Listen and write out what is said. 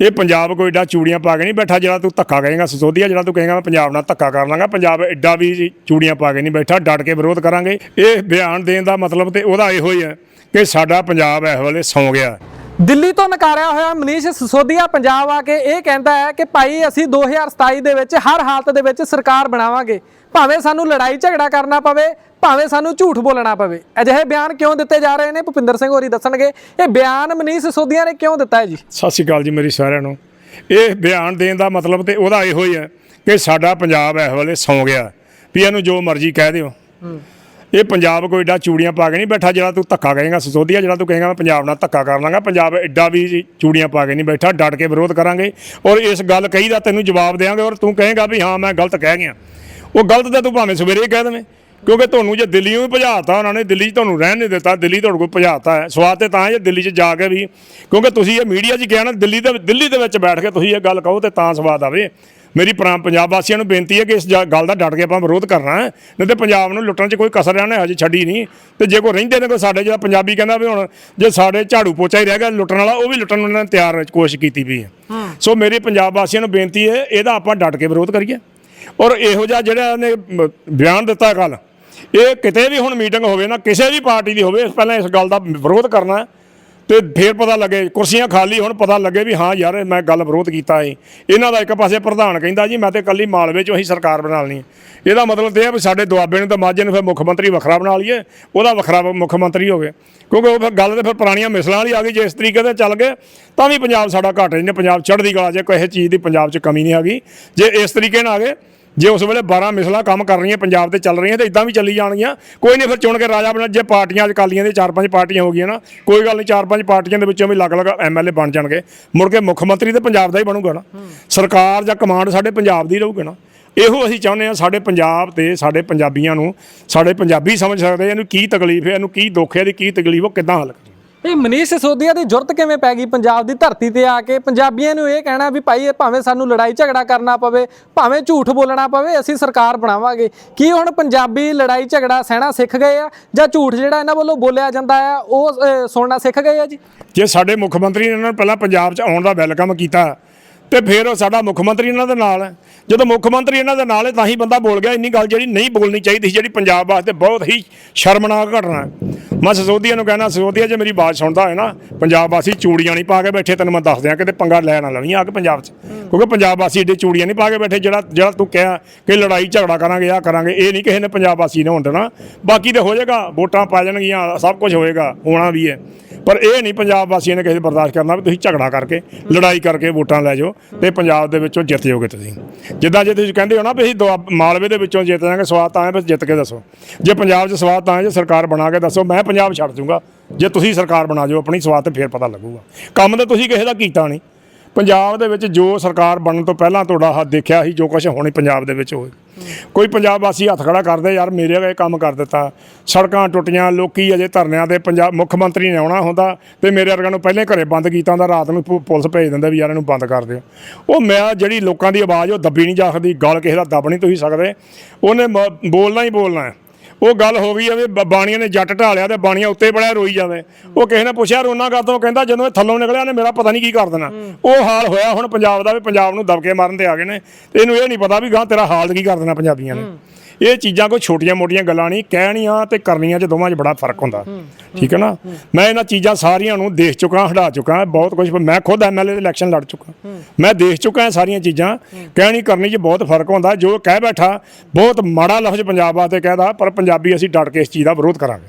ਇਹ ਪੰਜਾਬ ਕੋਈ ਏਡਾ ਚੂੜੀਆਂ ਪਾ ਕੇ ਨਹੀਂ ਬੈਠਾ ਜਿਹੜਾ ਤੂੰ ਧੱਕਾ ਕਹੇਗਾ ਸਸੋਦੀਆ ਜਿਹੜਾ ਤੂੰ ਕਹੇਗਾ ਮੈਂ ਪੰਜਾਬ ਨਾਲ ਧੱਕਾ ਕਰ ਲਾਂਗਾ। ਪੰਜਾਬ ਏਡਾ ਵੀ ਚੂੜੀਆਂ ਪਾ ਕੇ ਨਹੀਂ ਬੈਠਾ, ਡਟ ਕੇ ਵਿਰੋਧ ਕਰਾਂਗੇ। ਇਹ ਬਿਆਨ ਦੇਣ ਦਾ ਮਤਲਬ ਤੇ ਉਹਦਾ ਇਹੋ ਹੀ ਹੈ ਕਿ ਸਾਡਾ ਪੰਜਾਬ ਇਸ ਵੇਲੇ ਸੌਂ ਗਿਆ। ਦਿੱਲੀ ਤੋਂ ਨਕਾਰਿਆ ਹੋਇਆ ਮਨੀਸ਼ ਸਿਸੋਦੀਆ ਪੰਜਾਬ ਆ ਕੇ ਇਹ ਕਹਿੰਦਾ ਹੈ ਕਿ ਭਾਈ ਅਸੀਂ 2027 ਦੇ ਵਿੱਚ ਹਰ ਹਾਲਤ ਦੇ ਵਿੱਚ ਸਰਕਾਰ ਬਣਾਵਾਂਗੇ। ਭਾਵੇਂ ਸਾਨੂੰ ਲੜਾਈ ਝਗੜਾ ਕਰਨਾ ਪਵੇ ਭਾਵੇਂ ਸਾਨੂੰ ਝੂਠ ਬੋਲਣਾ ਪਵੇ। ਅਜਿਹੇ ਬਿਆਨ ਕਿਉਂ ਦਿੱਤੇ ਜਾ ਰਹੇ ਨੇ? ਭੁਪਿੰਦਰ ਸਿੰਘ ਹੋਰੀ ਦੱਸਣਗੇ। ਇਹ ਬਿਆਨ ਮਨੀਸ਼ ਸਿਸੋਦੀਆ ਨੇ ਕਿਉਂ ਦਿੱਤਾ ਹੈ ਜੀ? ਸਤਿ ਸ਼੍ਰੀ ਅਕਾਲ ਜੀ ਮੇਰੀ ਸਾਰਿਆਂ ਨੂੰ। ਇਹ ਬਿਆਨ ਦੇਣ ਦਾ ਮਤਲਬ ਤੇ ਉਹਦਾ ਇਹੋ ਹੀ ਹੈ ਕਿ ਸਾਡਾ ਪੰਜਾਬ ਇਸ ਵੇਲੇ ਸੌਂ ਗਿਆ। ਵੀ ਇਹਨੂੰ ਜੋ ਮਰਜ਼ੀ ਕਹਿ ਦਿਓ। ਇਹ ਪੰਜਾਬ ਕੋਈ ਏਡਾ ਚੂੜੀਆਂ ਪਾ ਕੇ ਨਹੀਂ ਬੈਠਾ ਜਿਹੜਾ ਤੂੰ ਧੱਕਾ ਕਹੇਗਾ ਸਸੋਦੀਆ ਜਿਹੜਾ ਤੂੰ ਕਹੇਗਾ, ਮੈਂ ਪੰਜਾਬ ਨਾਲ ਧੱਕਾ ਕਰ ਲਾਂਗਾ। ਪੰਜਾਬ ਏਡਾ ਵੀ ਚੂੜੀਆਂ ਪਾ ਕੇ ਨਹੀਂ ਬੈਠਾ, ਡਟ ਕੇ ਵਿਰੋਧ ਕਰਾਂਗੇ। ਔਰ ਇਸ ਗੱਲ ਕਹੀ ਦਾ ਤੈਨੂੰ ਜਵਾਬ ਦੇਵਾਂਗੇ ਔਰ ਤੂੰ ਕਹੇਗਾ ਵੀ ਹਾਂ, ਮੈਂ ਗਲਤ ਕਹਿ ਗਿਆ। ਉਹ ਗਲਤ ਤਾਂ ਤੂੰ ਭਾਵੇਂ ਸਵੇਰੇ ਹੀ ਕਹਿ ਦੇਵੇਂ, ਕਿਉਂਕਿ ਤੁਹਾਨੂੰ ਜੇ ਦਿੱਲੀ ਨੂੰ ਭਜਾਤਾ ਉਹਨਾਂ ਨੇ, ਦਿੱਲੀ 'ਚ ਤੁਹਾਨੂੰ ਰਹਿਣ ਨਹੀਂ ਦਿੱਤਾ, ਦਿੱਲੀ ਤੁਹਾਡੇ ਕੋਲ ਭਜਾਤਾ ਹੈ। ਸਵਾਦ ਤੇ ਤਾਂ ਜੇ ਦਿੱਲੀ 'ਚ ਜਾ ਕੇ ਵੀ, ਕਿਉਂਕਿ ਤੁਸੀਂ ਇਹ ਮੀਡੀਆ 'ਚ ਕਿਹਾ ਨਾ, ਦਿੱਲੀ ਦੇ ਦਿੱਲੀ ਦੇ ਵਿੱਚ ਬੈਠ ਕੇ ਤੁਸੀਂ ਇਹ ਗੱਲ ਕਹੋ ਤੇ ਤਾਂ ਸਵਾਦ ਆਵੇ। ਮੇਰੀ ਪੰਜਾਬ ਵਾਸੀਆਂ ਨੂੰ ਬੇਨਤੀ ਹੈ ਕਿ ਇਸ ਗੱਲ ਦਾ ਡਟ ਕੇ ਆਪਾਂ ਵਿਰੋਧ ਕਰਨਾ ਹੈ। ਨਹੀਂ ਤੇ ਪੰਜਾਬ ਨੂੰ ਲੁੱਟਣ 'ਚ ਕੋਈ ਕਸਰ ਰਹਿਣਾ ਹਜੇ ਛੱਡੀ ਨਹੀਂ। ਤੇ ਜੇ ਕੋਈ ਰਹਿੰਦੇ ਨੇ ਕੋਈ ਸਾਡੇ ਜਿਹੜਾ ਪੰਜਾਬੀ ਕਹਿੰਦਾ ਵੀ ਹੁਣ ਜੇ ਸਾਡੇ ਝਾੜੂ ਪੋਚਾ ਹੀ ਰਹਿ ਗਿਆ ਲੁੱਟਣ ਵਾਲਾ ਉਹ ਵੀ ਲੁੱਟਣ ਨੂੰ ਉਹਨਾਂ ਨੇ ਤਿਆਰ ਕੋਸ਼ਿਸ਼ ਕੀਤੀ ਵੀ ਹੈ। ਸੋ ਮੇਰੀ ਪੰਜਾਬ ਵਾਸੀਆਂ ਨੂੰ ਬੇਨਤੀ ਹੈ ਇਹਦਾ ਆਪਾਂ ਡਟ ਕੇ ਵਿਰੋਧ ਕਰੀਏ। ਔਰ ਇਹੋ ਜਿਹਾ ਜਿਹੜਾ ਇਹਨੇ ਮ- ਬਿਆਨ ਦਿੱਤਾ ਕੱਲ ਇਹ ਕਿਤੇ ਵੀ ਹੁਣ ਮੀਟਿੰਗ ਹੋਵੇ ਨਾ ਕਿਸੇ ਵੀ ਪਾਰਟੀ ਦੀ ਹੋਵੇ ਪਹਿਲਾਂ ਇਸ ਗੱਲ ਦਾ ਵਿਰੋਧ ਕਰਨਾ ਹੈ। ਤੇ ਫੇਰ ਪਤਾ ਲੱਗੇ, ਕੁਰਸੀਆਂ ਖਾਲੀ, ਹੁਣ ਪਤਾ ਲੱਗੇ ਵੀ ਹਾਂ ਯਾਰ, ਮੈਂ ਗੱਲ ਵਿਰੋਧ ਕੀਤਾ ਹੈ ਇਹਨਾਂ ਦਾ ਇੱਕ ਪਾਸੇ ਪ੍ਰਧਾਨ ਕਹਿੰਦਾ ਜੀ, ਮੈਂ ਤੇ ਕੱਲੀ ਮਾਲਵੇ ਚੋਂ ਹੀ ਸਰਕਾਰ ਬਣਾ ਲੈਣੀ ਇਹਦਾ ਮਤਲਬ ਤੇ ਇਹ ਹੈ ਵੀ ਸਾਡੇ ਦੁਆਬੇ ਨੂੰ ਤਾਂ ਮਾਝੇ ਨੂੰ ਫਿਰ ਮੁੱਖ ਮੰਤਰੀ ਵੱਖਰਾ ਬਣਾ ਲਈਏ, ਉਹਦਾ ਵੱਖਰਾ ਮੁੱਖ ਮੰਤਰੀ ਹੋਵੇ ਕਿਉਂਕਿ ਉਹ ਫਿਰ ਗੱਲ ਤੇ ਫਿਰ ਪੁਰਾਣੀਆਂ ਮਿਸਲਾਂ ਵਾਲੀ ਆ ਗਈ, ਜੇ ਇਸ ਤਰੀਕੇ ਤੇ ਚੱਲ ਗਏ, ਤਾਂ ਵੀ ਪੰਜਾਬ ਸਾਡਾ ਘਟ ਨੇ ਪੰਜਾਬ ਚੜ੍ਹਦੀ ਕਲਾ ਜੇ ਕਿਸੇ ਚੀਜ਼ ਦੀ ਪੰਜਾਬ 'ਚ ਕਮੀ ਨਹੀਂ ਆ ਗਈ। ਜੇ ਇਸ ਤਰੀਕੇ ਨਾਲ ਆ ਗਏ ਜੇ ਉਸ ਵੇਲੇ 12 ਮਿਸਲਾਂ ਕੰਮ ਕਰ ਰਹੀਆਂ ਪੰਜਾਬ ਤੇ ਚੱਲ ਰਹੀਆਂ ਤੇ ਇਦਾਂ ਵੀ ਚੱਲੀ ਜਾਣਗੀਆਂ। ਕੋਈ ਨਹੀਂ ਫਿਰ ਚੁਣ ਕੇ ਰਾਜਾ ਬਣਾ ਜੇ ਪਾਰਟੀਆਂ ਅੱਜ ਕਾਲੀਆਂ ਦੇ ਚਾਰ ਪੰਜ ਪਾਰਟੀਆਂ ਹੋ ਗਈਆਂ ਨਾ ਕੋਈ ਗੱਲ ਨਹੀਂ ਚਾਰ ਪੰਜ ਪਾਰਟੀਆਂ ਦੇ ਵਿੱਚੋਂ ਵੀ ਅਲੱਗ-ਅਲੱਗ ਐਮਐਲਏ ਬਣ ਜਾਣਗੇ। ਮੁੜ ਕੇ ਮੁੱਖ ਮੰਤਰੀ ਤੇ ਪੰਜਾਬ ਦਾ ਹੀ ਬਣੂਗਾ ਨਾ। ਸਰਕਾਰ ਜਾਂ ਕਮਾਂਡ ਸਾਡੇ ਪੰਜਾਬ ਦੀ ਰਹੂਗੀ ਨਾ। ਇਹੋ ਅਸੀਂ ਚਾਹੁੰਦੇ ਹਾਂ ਸਾਡੇ ਪੰਜਾਬ ਤੇ ਸਾਡੇ ਪੰਜਾਬੀਆਂ ਨੂੰ ਸਾਡੇ ਪੰਜਾਬੀ ਸਮਝ ਸਕਦੇ ਆ ਇਹਨੂੰ ਕੀ ਤਕਲੀਫ ਹੈ ਇਹਨੂੰ ਕੀ ਦੁੱਖ ਹੈ ਇਹਦੀ ਕੀ ਤਕਲੀਫ ਉਹ ਕਿੱਦਾਂ ਹੱਲ ਕਰੀਏ। ਇਹ ਮਨੀਸ਼ ਸਿਸੋਦੀਆ ਦੀ ਜ਼ਰੂਰਤ ਕਿਵੇਂ ਪੈ ਗਈ? ਪੰਜਾਬ ਦੀ ਧਰਤੀ ਤੇ ਆ ਕੇ ਪੰਜਾਬੀਆਂ ਨੂੰ ਇਹ ਕਹਿਣਾ ਵੀ ਭਾਈ, ਇਹ ਭਾਵੇਂ ਸਾਨੂੰ ਲੜਾਈ ਝਗੜਾ ਕਰਨਾ ਪਵੇ, ਭਾਵੇਂ ਝੂਠ ਬੋਲਣਾ ਪਵੇ, ਅਸੀਂ ਸਰਕਾਰ ਬਣਾਵਾਂਗੇ। ਕੀ ਹੁਣ ਪੰਜਾਬੀ ਲੜਾਈ ਝਗੜਾ ਸਹਿਣਾ ਸਿੱਖ ਗਏ ਆ? ਜਾਂ ਝੂਠ ਜਿਹੜਾ ਇਹਨਾਂ ਵੱਲੋਂ ਬੋਲਿਆ ਜਾਂਦਾ ਆ, ਉਹ ਸੁਣਨਾ ਸਿੱਖ ਗਏ ਆ ਜੀ? ਜੇ ਸਾਡੇ ਮੁੱਖ ਮੰਤਰੀ ਨੇ ਇਹਨਾਂ ਨੂੰ ਪਹਿਲਾਂ ਪੰਜਾਬ 'ਚ ਆਉਣ ਦਾ ਵੈਲਕਮ ਕੀਤਾ, ਤੇ ਫਿਰ ਉਹ ਸਾਡਾ ਮੁੱਖ ਮੰਤਰੀ ਇਹਨਾਂ ਦੇ ਨਾਲ ਹੈ। ਜਦੋਂ ਮੁੱਖ ਮੰਤਰੀ ਇਹਨਾਂ ਦੇ ਨਾਲ ਹੈ, ਤਾਂ ਹੀ ਬੰਦਾ ਬੋਲ ਗਿਆ, ਇੰਨੀ ਗੱਲ ਜਿਹੜੀ ਨਹੀਂ ਬੋਲਣੀ ਚਾਹੀਦੀ ਜਿਹੜੀ ਪੰਜਾਬ ਵਾਸਤੇ ਬਹੁਤ ਹੀ ਸ਼ਰਮਨਾਕ ਘਟਨਾ ਹੈ। ਮੈਂ ਸਸੋਦੀਆ ਨੂੰ ਕਹਿਣਾ, ਸਸੋਦੀਆ ਜੇ ਮੇਰੀ ਬਾਤ ਸੁਣਦਾ ਹੈ ਨਾ, ਪੰਜਾਬ ਵਾਸੀ ਚੂੜੀਆਂ ਨਹੀਂ ਪਾ ਕੇ ਬੈਠੇ, ਤੈਨੂੰ ਮੈਂ ਦੱਸ ਦਿਆਂ ਕਿਤੇ ਪੰਗਾ ਲੈ ਨਾ ਲਵੀਂ ਆ ਕੇ ਪੰਜਾਬ 'ਚ। ਕਿਉਂਕਿ ਪੰਜਾਬ ਵਾਸੀ ਏਡੇ ਚੂੜੀਆਂ ਨਹੀਂ ਪਾ ਕੇ ਬੈਠੇ, ਜਿਹੜਾ ਜਿਹੜਾ ਤੂੰ ਕਿਹਾ ਕਿ ਲੜਾਈ ਝਗੜਾ ਕਰਾਂਗੇ ਆ ਕਰਾਂਗੇ, ਇਹ ਨਹੀਂ ਕਿਸੇ ਨੇ ਪੰਜਾਬ ਵਾਸੀ ਨੇ ਹੋਣ ਦੇਣਾ। ਬਾਕੀ ਤੇ ਹੋ ਜਾਏਗਾ, ਵੋਟਾਂ ਪਾ ਜਾਣਗੀਆਂ, ਸਭ ਕੁਝ ਹੋਏਗਾ, ਹੋਣਾ ਵੀ ਹੈ। ਪਰ ਇਹ ਨਹੀਂ ਪੰਜਾਬ ਵਾਸੀਆਂ ਨੇ ਕਿਸੇ ਬਰਦਾਸ਼ਤ ਕਰਨਾ ਵੀ ਤੁਸੀਂ ਝਗੜਾ ਕਰਕੇ, ਲੜਾਈ ਕਰਕੇ ਵੋਟਾਂ ਲੈ ਜਾਓ ਤੇ ਪੰਜਾਬ ਦੇ ਵਿੱਚੋਂ ਜਿੱਤ ਜਾਓਗੇ ਤੁਸੀਂ। ਜਿੱਦਾਂ ਜੇ ਤੁਸੀਂ ਕਹਿੰਦੇ ਹੋ ਨਾ ਵੀ ਅਸੀਂ ਦੁਆ- ਮਾਲਵੇ ਦੇ ਵਿੱਚੋਂ ਜਿੱਤ ਜਾਵਾਂਗੇ, ਸਵਾਦ ਤਾਂ ਹੈ, ਬਸ ਜਿੱਤ ਕੇ ਦੱਸੋ। ਜੇ ਪੰਜਾਬ 'ਚ ਸਵਾਦ ਤਾਂ ਹੈ, ਜੇ ਸਰਕਾਰ ਬਣਾ ਕੇ ਦੱਸੋ, ਮੈਂ ਪੰਜਾਬ ਛੱਡ ਜੂੰਗਾ ਜੇ ਤੁਸੀਂ ਸਰਕਾਰ ਬਣਾ ਜਾਓ, ਆਪਣੀ ਸਵਾਦ ਤੇ ਫੇਰ ਪਤਾ ਲੱਗੂਗਾ। ਕੰਮ ਤਾਂ ਤੁਸੀਂ ਕਿਸੇ ਦਾ ਕੀਤਾ ਨਹੀਂ। ਪੰਜਾਬ ਦੇ ਵਿੱਚ ਜੋ ਸਰਕਾਰ ਬਣਨ ਤੋਂ ਪਹਿਲਾਂ ਤੁਹਾਡਾ ਹੱਥ ਦੇਖਿਆ ਸੀ, ਜੋ ਕੁਝ ਹੋਣੀ ਪੰਜਾਬ ਦੇ ਵਿੱਚ ਹੋਏ। ਕੋਈ ਪੰਜਾਬ ਵਾਸੀ ਹੱਥ ਖੜਾ ਕਰਦੇ, ਯਾਰ ਮੇਰੇ ਇਹ ਕੰਮ ਕਰ ਦਿੱਤਾ। ਸੜਕਾਂ ਟੁੱਟੀਆਂ, ਲੋਕੀ ਅਜੇ ਧਰਨਿਆਂ ਤੇ ਪੰਜਾਬ ਮੁੱਖ ਮੰਤਰੀ ਨੇ ਆਉਣਾ ਹੁੰਦਾ ਤੇ ਮੇਰੇ ਵਰਗਿਆਂ ਨੂੰ ਪਹਿਲੇ ਘਰੇ ਬੰਦ ਕੀਤਾ ਹੁੰਦਾ, ਰਾਤ ਨੂੰ ਪੁ- ਪੁਲਿਸ ਭੇਜ ਦਿੰਦਾ ਵੀ ਯਾਰ ਇਹਨੂੰ ਬੰਦ ਕਰ ਦਿਓ। ਉਹ ਮੈਂ ਜਿਹੜੀ ਲੋਕਾਂ ਦੀ ਆਵਾਜ਼, ਉਹ ਦੱਬੀ ਨਹੀਂ ਜਾ ਸਕਦੀ, ਗੱਲ ਕਿਸੇ ਦਾ ਦੱਬ ਨਹੀਂ ਤੁਸੀਂ ਸਕਦੇ। ਉਹਨੇ ਮ- ਬੋਲਣਾ ਹੀ ਬੋਲਣਾ ਹੈ। ਉਹ ਗੱਲ ਹੋ ਗਈ ਆ ਵੀ ਬ- ਬਾਣੀਆਂ ਨੇ ਜੱਟ ਢਾਲਿਆ ਤੇ ਬਾਣੀਆਂ ਉੱਤੇ ਬੜਿਆ ਰੋਈ ਜਾਵੇ ਉਹ ਕਿਸੇ ਨੇ ਪੁੱਛਿਆ ਰੋਣਾ ਕਾਤੋਂ ਕਹਿੰਦਾ ਜਦੋਂ ਇਹ ਥੱਲੋਂ ਨਿਕਲਿਆ ਨੇ ਮੇਰਾ ਪਤਾ ਨਹੀਂ ਕੀ ਕਰ ਦੇਣਾ। ਉਹ ਹਾਲ ਹੋਇਆ ਹੁਣ ਪੰਜਾਬ ਦਾ ਵੀ ਪੰਜਾਬ ਨੂੰ ਦਬਕੇ ਮਾਰਨ ਤੇ ਆ ਗਏ ਨੇ। ਤੇ ਇਹਨੂੰ ਇਹ ਨਹੀਂ ਪਤਾ ਵੀ ਗਾਂ ਤੇਰਾ ਹਾਲ ਕੀ ਕਰ ਦੇਣਾ ਪੰਜਾਬੀਆਂ ਨੇ। ਇਹ ਚੀਜ਼ਾਂ ਕੋਈ ਛੋਟੀਆਂ-ਮੋਟੀਆਂ ਗੱਲਾਂ ਨਹੀਂ ਕਹਿਣੀਆਂ ਤੇ ਕਰਨੀਆਂ 'ਚ ਦੋਵਾਂ 'ਚ ਬੜਾ ਫ਼ਰਕ ਹੁੰਦਾ। ਠੀਕ ਹੈ ਨਾ? ਮੈਂ ਇਹਨਾਂ ਚੀਜ਼ਾਂ ਸਾਰੀਆਂ ਨੂੰ ਦੇਖ ਚੁੱਕਾ ਹਟਾ ਚੁੱਕਾ ਬਹੁਤ ਕੁਝ ਮੈਂ ਖੁਦ ਐਮਐਲਏ ਦੇ ਇਲੈਕਸ਼ਨ ਲੜ ਚੁੱਕਾ। ਮੈਂ ਦੇਖ ਚੁੱਕਾ ਇਹ ਸਾਰੀਆਂ ਚੀਜ਼ਾਂ। ਕਹਿਣੀ ਕਰਨੀ 'ਚ ਬਹੁਤ ਫ਼ਰਕ ਹੁੰਦਾ। ਜੋ ਕਹਿ ਬੈਠਾ ਬਹੁਤ ਮਾੜਾ ਲਫ਼ਜ਼ ਪੰਜਾਬ ਵਾਸਤੇ ਕਹਿਦਾ ਪਰ ਪੰਜਾਬੀ ਅਸੀਂ ਡਟ ਕੇ ਇਸ ਚੀਜ਼ ਦਾ ਵਿਰੋਧ ਕਰਾਂਗੇ।